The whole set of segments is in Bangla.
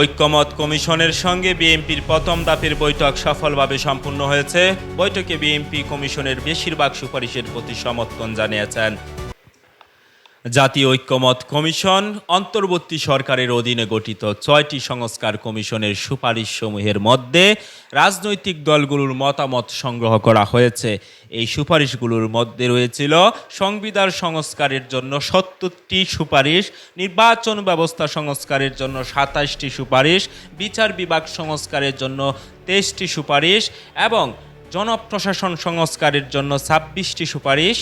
ঐক্যমত কমিশনের সঙ্গে বিএনপির প্রথম দাপের বৈঠক সফলভাবে সম্পূর্ণ হয়েছে। বৈঠকে বিএনপি কমিশনের বেশিরভাগ সুপারিশের প্রতি সমর্থন জানিয়েছেন। জাতীয় ঐক্যমত কমিশন অন্তর্বর্তী সরকারের অধীনে গঠিত ছয়টি সংস্কার কমিশনের সুপারিশসমূহের মধ্যে রাজনৈতিক দলগুলোর মতামত সংগ্রহ করা হয়েছে। এই সুপারিশগুলোর মধ্যে রয়েছিল সংবিধান সংস্কারের জন্য সত্তরটি সুপারিশ, নির্বাচন ব্যবস্থা সংস্কারের জন্য সাতাশটি সুপারিশ, বিচার বিভাগ সংস্কারের জন্য তেইশটি সুপারিশ এবং জনপ্রশাসন সংস্কারের জন্য ছাব্বিশটি সুপারিশ।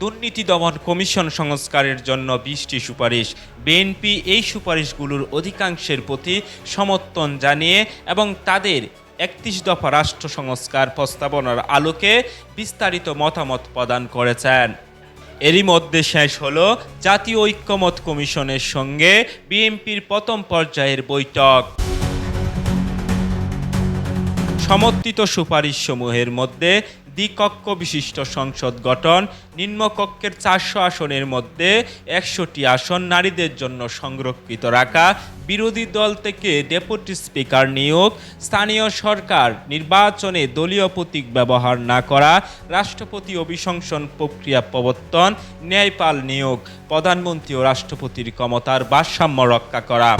দুর্নীতি দমন কমিশন সংস্কারের জন্য বিশটি সুপারিশ। বিএনপি এই সুপারিশগুলোর অধিকাংশের প্রতি সমর্থন জানিয়ে এবং তাদের একত্রিশ দফা রাষ্ট্র সংস্কার প্রস্তাবনার আলোকে বিস্তারিত মতামত প্রদান করেছেন। এরই মধ্যে শেষ হল জাতীয় ঐক্যমত কমিশনের সঙ্গে বিএনপির প্রথম পর্যায়ের বৈঠক। সমর্থিত সুপারিশসমূহের মধ্যে দ্বিকক্ষ বিশিষ্ট সংসদ গঠন, নিম্নকক্ষের চারশো আসনের মধ্যে একশোটি আসন নারীদের জন্য সংরক্ষিত রাখা, বিরোধী দল থেকে ডেপুটি স্পিকার নিয়োগ, স্থানীয় সরকার নির্বাচনে দলীয় প্রতীক ব্যবহার না করা, রাষ্ট্রপতি অভিশংসন প্রক্রিয়া প্রবর্তন, ন্যায়পাল নিয়োগ, প্রধানমন্ত্রী ও রাষ্ট্রপতির ক্ষমতার ভারসাম্য রক্ষা করা।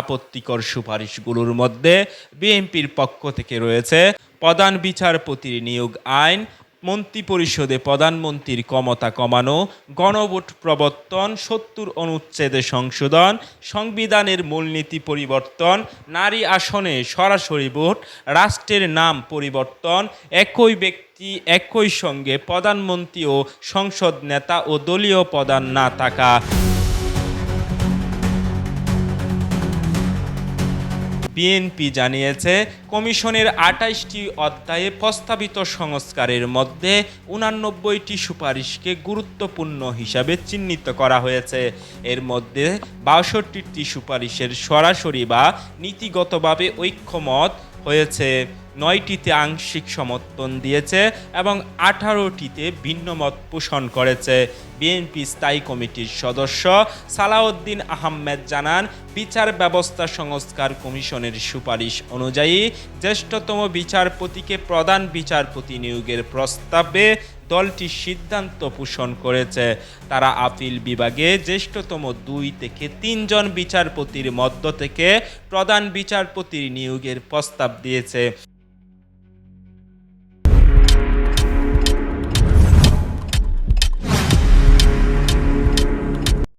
আপত্তিকর সুপারিশগুলোর মধ্যে বিএনপির পক্ষ থেকে রয়েছে প্রধান বিচারপতির নিয়োগ আইন, মন্ত্রিপরিষদে প্রধানমন্ত্রীর ক্ষমতা কমানো, গণভোট প্রবর্তন, সত্তর অনুচ্ছেদে সংশোধন, সংবিধানের মূলনীতি পরিবর্তন, নারী আসনে সরাসরি ভোট, রাষ্ট্রের নাম পরিবর্তন, একই ব্যক্তি একই সঙ্গে প্রধানমন্ত্রী ও সংসদ নেতা ও দলীয় প্রধান না থাকা। বিএনপি জানিয়েছে, কমিশনের আটাইশটি অধ্যায়ে প্রস্তাবিত সংস্কারের মধ্যে উনানব্বইটি সুপারিশকে গুরুত্বপূর্ণ হিসাবে চিহ্নিত করা হয়েছে। এর মধ্যে বাষট্টিটি সুপারিশের সরাসরি বা নীতিগতভাবে ঐক্যমত হয়েছে। নয়টিতে আংশিক সমর্থন দিয়েছে এবং আঠারোটিতে ভিন্ন মত পোষণ করেছে। বিএনপি স্থায়ী কমিটির সদস্য সালাউদ্দিন আহমেদ জানান, বিচার ব্যবস্থা সংস্কার কমিশনের সুপারিশ অনুযায়ী জ্যেষ্ঠতম বিচারপতিকে প্রধান বিচারপতি নিয়োগের প্রস্তাবে দলটি সিদ্ধান্ত পোষণ করেছে। তারা আপিল বিভাগে জ্যেষ্ঠতম দুই থেকে তিনজন বিচারপতির মধ্য থেকে প্রধান বিচারপতির নিয়োগের প্রস্তাব দিয়েছে।